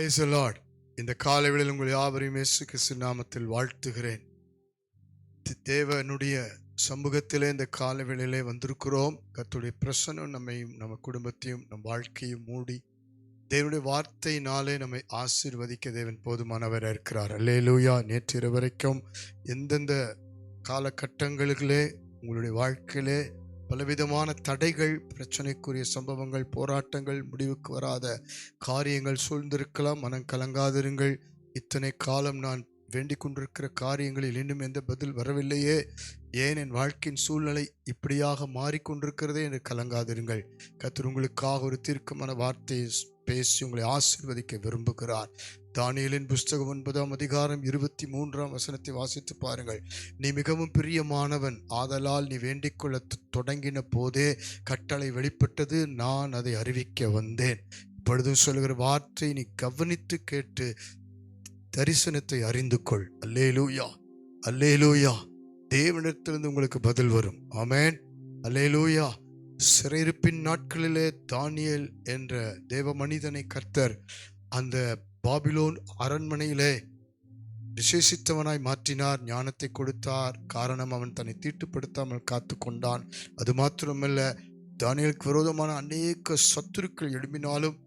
Price Lord இந்த காலைவெளியில் உங்கள் யாவரையும் இயேசு கிறிஸ்து நாமத்தில் வாழ்த்துகிறேன். தேவனுடைய சமூகத்திலே இந்த காலவேளையிலே வந்திருக்கிறோம். கத்துடைய பிரசனம் நம்மையும் நம்ம குடும்பத்தையும் நம் வாழ்க்கையும் மூடி தேவனுடைய வார்த்தையினாலே நம்மை ஆசீர்வதிக்க தேவன் போதுமானவர் இருக்கிறார். அல்லேலூயா. நேற்று வரைக்கும் எந்தெந்த காலகட்டங்களிலே உங்களுடைய வாழ்க்கையிலே பலவிதமான தடைகள் பிரச்சனைக்குரிய சம்பவங்கள் போராட்டங்கள் முடிவுக்கு வராத காரியங்கள் சூழ்ந்திருக்கலாம். மனம் கலங்காதிருங்கள். இத்தனை காலம் நான் வேண்டிக் கொண்டிருக்கிற காரியங்களில் இன்னும் எந்த பதில் வரவில்லையே. ஏன் என் வாழ்க்கையின் சூழ்நிலை இப்படியாக மாறிக்கொண்டிருக்கிறதே என்று கலங்காதிருங்கள். கத்தர் உங்களுக்காக ஒரு தீர்க்கமான வார்த்தையை பேசி உங்களை ஆசீர்வதிக்க விரும்புகிறார். தானியலின் புஸ்தகம் ஒன்பதாம் அதிகாரம் இருபத்தி மூன்றாம் வசனத்தை வாசித்து பாருங்கள். நீ மிகவும் பிரியமானவன் ஆதலால் நீ வேண்டிக்கொள்ள தொடங்கின போதே கட்டளை வெளிப்பட்டது நான் அதை அறிவிக்க வந்தேன். இப்பொழுதும் சொல்கிற வார்த்தை நீ கவனித்து கேட்டு தரிசனத்தை அறிந்து கொள். அல்லேலூயா அல்லேலூயா. தேவனிடத்திலிருந்து உங்களுக்கு பதில் வரும். ஆமென். அல்லேலூயா. சிறையிருப்பின் நாட்களிலே தானியல் என்ற தேவ மனிதனை கர்த்தர் அந்த பாபிலோன் அரண்மனையிலே விசேஷித்தவனாய் மாற்றினார் ஞானத்தை கொடுத்தார். காரணம் அவன் தன்னை தீட்டுப்படுத்தாமல் காத்து கொண்டான் அது மாத்திரமல்ல தானியலுக்கு விரோதமான அநேக சத்துருக்கள் எழும்பினாலும்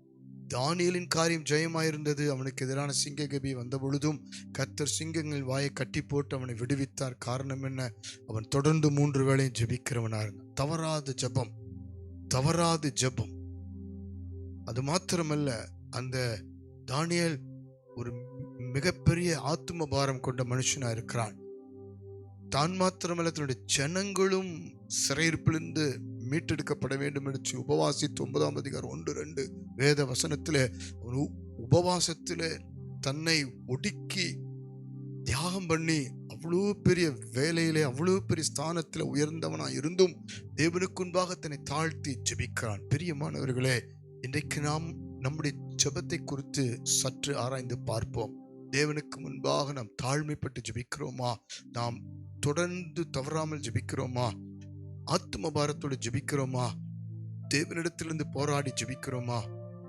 தானியலின் காரியம் ஜெயமாயிருந்தது. அவனுக்கு எதிரான சிங்ககபி வந்த பொழுதும் கர்த்தர் சிங்கங்கள் வாயை கட்டி போட்டு அவனை விடுவித்தார். காரணம் என்ன? அவன் தொடர்ந்து மூன்று வேளையும் ஜெபிக்கிறவனா இருந்தான் தவறாத ஜெபம். தவறாது ஜெபம். அது மாத்திரமல்ல அந்த தானியல் ஒரு மிகப்பெரிய ஆத்ம பாரம் கொண்ட மனுஷனா இருக்கிறான். தான் மாத்திரமல்ல தன்னுடைய ஜனங்களும் சிறையிருப்பிலிருந்து மீட்டெடுக்கப்பட வேண்டும் என்று உபவாசித்து ஒன்பதாம் அதிகாரம் ஒன்று ரெண்டு வேத வசனத்தில் ஒரு உபவாசத்தில் தன்னை ஒடுக்கி தியாகம் பண்ணி அவ்வளோ பெரிய வேலையிலே அவ்வளோ பெரிய ஸ்தானத்தில் உயர்ந்தவனாக இருந்தும் தேவனுக்குன்பாக தன்னை தாழ்த்தி ஜெபிக்கிறான். பிரியமானவர்களே இன்றைக்கு நாம் நம்முடைய ஜெபத்தை குறித்து சற்று ஆராய்ந்து பார்ப்போம். தேவனுக்கு முன்பாக நாம் தாழ்மைப்பட்டு ஜெபிக்கிறோமா? நாம் தொடர்ந்து தவறாமல் ஜெபிக்கிறோமா? ஆத்ம பாரத்தோடு ஜெபிக்கிறோமா? தேவனிடத்திலிருந்து போராடி ஜெபிக்கிறோமா?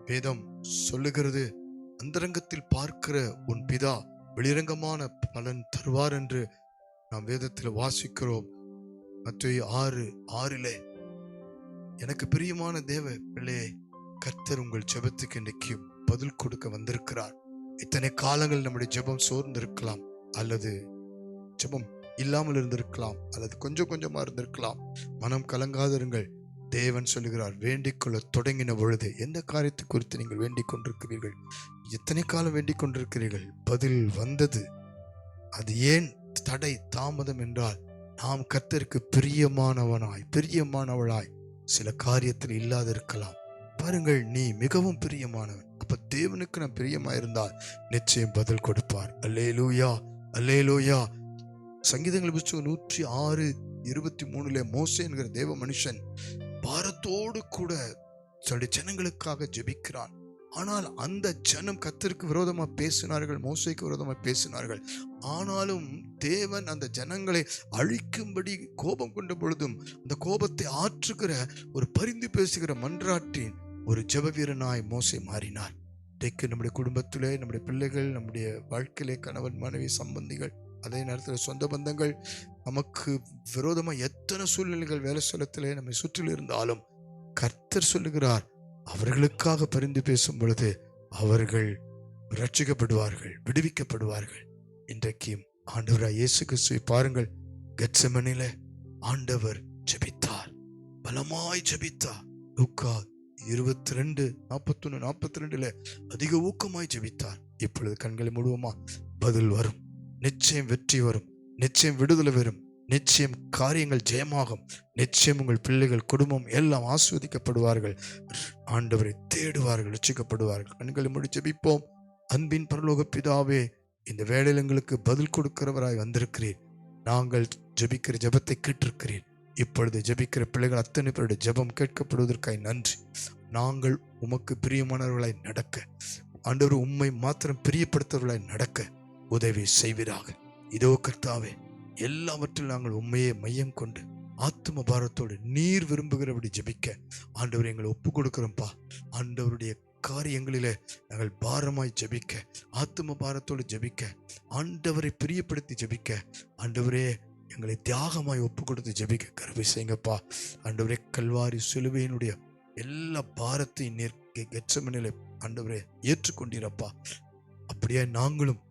வேதம் சொல்லுகிறது அந்தரங்கத்தில் பார்க்கிற உன் பிதா வெளிரங்கமான பலன் தருவார் என்று நாம் வேதத்தில் வாசிக்கிறோம். மத்திய ஆறு ஆறிலே எனக்கு பிரியமான தேவ பிள்ளையே கர்த்தர் உங்கள் ஜெபத்துக்கு இன்றைக்கு பதில் கொடுக்க வந்திருக்கிறார். இத்தனை காலங்கள் நம்முடைய ஜெபம் சோர்ந்திருக்கலாம் அல்லது ஜெபம் இல்லாமல் இருந்திருக்கலாம் அல்லது கொஞ்சம் கொஞ்சமாக இருந்திருக்கலாம். மனம் கலங்காதிருங்கள். தேவன் சொல்லுகிறார் வேண்டிக் கொள்ள தொடங்கின பொழுது எந்த காரியத்தை குறித்து நீங்கள் வேண்டிக் கொண்டிருக்கிறீர்கள்? எத்தனை காலம் வேண்டிக் கொண்டிருக்கிறீர்கள்? பதில் வந்தது. அது ஏன் தடை தாமதம் என்றால் நாம் கர்த்தருக்கு பிரியமானவனாய் பிரியமானவளாய் சில காரியத்தில் இல்லாதிருக்கலாம். பாருங்கள் நீ மிகவும் பிரியமானவன். அப்ப தேவனுக்கு நான் பிரியமாயிருந்தால் நிச்சயம் பதில் கொடுப்பார். அல்லேலூயா அல்லேலூயா. சங்கீதங்கள் புஸ்தகம் நூற்றி ஆறு இருபத்தி மூணுல மோசே என்கிற தேவ மனுஷன் பாரத்தோடு கூட தன்னுடைய ஜனங்களுக்காக ஜெபிக்கிறான். ஆனால் அந்த ஜனம் கத்தருக்கு விரோதமாக பேசினார்கள் மோசைக்கு விரோதமாக பேசினார்கள். ஆனாலும் தேவன் அந்த ஜனங்களை அழிக்கும்படி கோபம் கொண்ட பொழுதும் அந்த கோபத்தை ஆற்றுகிற ஒரு பரிந்து பேசுகிற மன்றாட்டின் ஒரு ஜெப வீரனாய் மோசை மாறினார். இன்றைக்கு நம்முடைய குடும்பத்திலே நம்முடைய பிள்ளைகள் நம்முடைய வாழ்க்கையிலே கணவன் மனைவி சம்பந்திகள் அதே நேரத்தில் சொந்த பந்தங்கள் நமக்கு விரோதமாக எத்தனை சூழ்நிலைகள் வேலை ஸ்தலத்திலே நம்மை சுற்றில் இருந்தாலும் கர்த்தர் சொல்லுகிறார் அவர்களுக்காக பரிந்து பேசும் பொழுது அவர்கள் ரட்சிக்கப்படுவார்கள் விடுவிக்கப்படுவார்கள். இன்றைக்கும் ஆண்டவராக இயேசு கிறிஸ்துவை பாருங்கள் கெட்சமனில ஆண்டவர் ஜபித்தார் பலமாய் ஜபித்தார். லூக்கா இருபத்தி ரெண்டு நாற்பத்தொன்னு நாற்பத்தி ரெண்டுல அதிக ஊக்கமாய் ஜபித்தார். இப்பொழுது கண்களை முழுவமா பதில் வரும். நிச்சயம் வெற்றி வரும். நிச்சயம் விடுதலை வரும் நிச்சயம் காரியங்கள் ஜெயமாகும். நிச்சயம் உங்கள் பிள்ளைகள் குடும்பம் எல்லாம் ஆஸ்வதிக்கப்படுவார்கள். ஆண்டவரை தேடுவார்கள் ரசிக்கப்படுவார்கள் கண்களை முடி ஜெபிப்போம். அன்பின் பரலோக பிதாவே இந்த வேளையில் எங்களுக்கு பதில் கொடுக்கிறவராய் வந்திருக்கிறேன் நாங்கள் ஜெபிக்கிற ஜெபத்தை கேட்டிருக்கிறேன் இப்பொழுது ஜெபிக்கிற பிள்ளைகள் அத்தனை பேருடைய ஜெபம் கேட்கப்படுவதற்காய் நன்றி. நாங்கள் உமக்கு பிரியமானவர்களாய் நடக்க ஆண்டவர் உம்மை மாத்திரம் பிரியப்படுத்தவர்களாய் நடக்க உதவி செய்வீராக. இதோ கர்த்தாவே எல்லாவற்றிலும் நாங்கள் உண்மையை மையம் கொண்டு ஆத்ம பாரத்தோடு நீர் விரும்புகிறபடி ஜெபிக்க ஆண்டவர் எங்களை ஒப்பு கொடுக்குறோம்ப்பா ஆண்டவருடைய காரியங்களிலே நாங்கள் பாரமாய் ஜெபிக்க ஆத்ம பாரத்தோடு ஜெபிக்க ஆண்டவரை பிரியப்படுத்தி ஜெபிக்க ஆண்டவரே எங்களை தியாகமாய் ஒப்பு கொடுத்து ஜெபிக்க கருவி செய்யுங்கப்பா. ஆண்டவரே கல்வாரி சிலுவையினுடைய எல்லா பாரத்தையும் நீர் கெச்சமனிலே ஆண்டவரே ஏற்றுக்கொண்டீரப்பா. அப்படியே நாங்களும்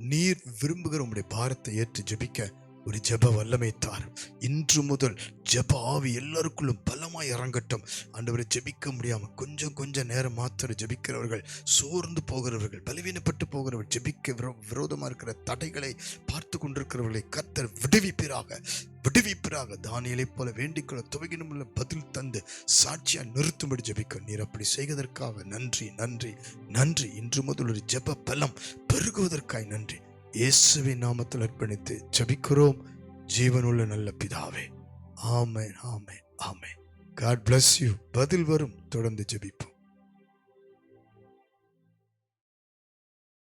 நீர் விரும்புகிற உம்முடைய பாரத்தை ஏற்று ஜெபிக்க ஒரு ஜெப வல்லமை தார். இன்று முதல் ஜெப ஆவி எல்லாருக்குள்ளும் பலமாய் இறங்கட்டும் ஆண்டவரை ஜெபிக்க முடியாமல் கொஞ்சம் கொஞ்சம் நேரம் மாத்திரம் ஜெபிக்கிறவர்கள் சோர்ந்து போகிறவர்கள் பலவீனப்பட்டு போகிறவர்கள் ஜெபிக்க விரோ இருக்கிற தடைகளை பார்த்து கொண்டிருக்கிறவர்களை கத்தர் விடுவிப்பிறாக விடுவிப்பிறாக தானியலை போல வேண்டிக்கொள்ள துவகினும் பதில் தந்து சாட்சியா நிறுத்தும்படி ஜெபிக்க. நீர் அப்படி செய்வதற்காக நன்றி நன்றி நன்றி. இன்று முதல் ஒரு ஜெப பலம் பெருகுவதற்காய் நன்றி. இயேசுவின் நாமத்தில் அர்ப்பணித்து ஜபிக்கிறோம். ஜீவனுள்ள நல்ல பிதாவே. ஆமே ஆமே ஆமே காட் பிளஸ் யூ பதில் வரும். தொடர்ந்து ஜபிப்போம்.